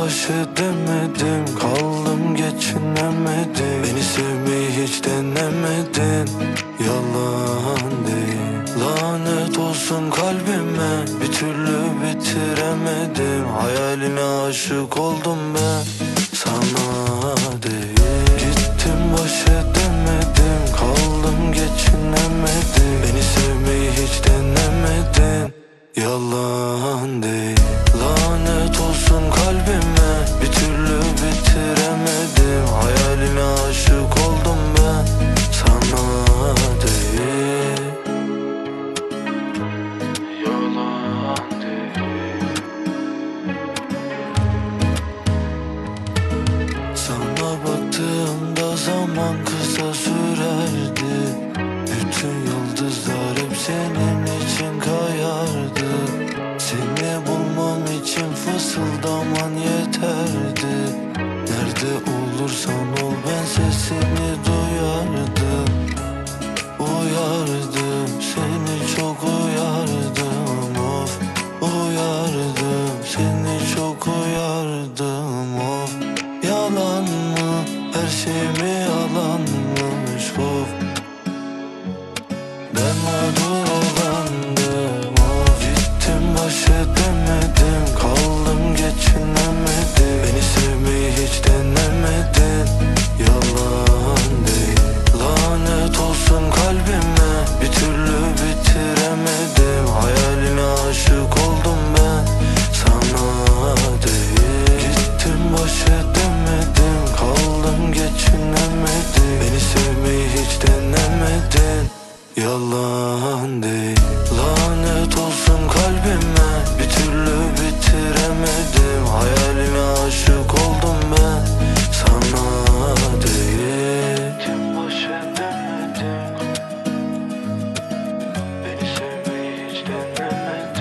baş edemedim Kaldım geçinemedim. Beni sevmeyi hiç denemedin Yalan değil. Lanet olsun kalbime Bir türlü bitiremedim. Hayaline aşık oldum ben kalbime Bir türlü bitiremedim. Hayaline aşık oldum ben Sana değil. Yalan değil. Sana baktığımda zaman kısa sürerdi. Bütün yıldızlar hep senin için kayardı nasıl daman yeterdi? Nerede olursan ol ben sesini duyardım. Uyardım seni çok uyardım of. Uyardım seni çok uyardım of. Yalan mı her şey mi yalanmış of? Ben mağdur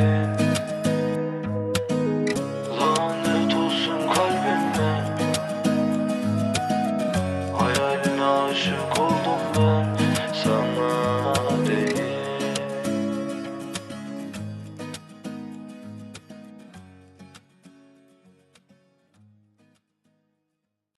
there.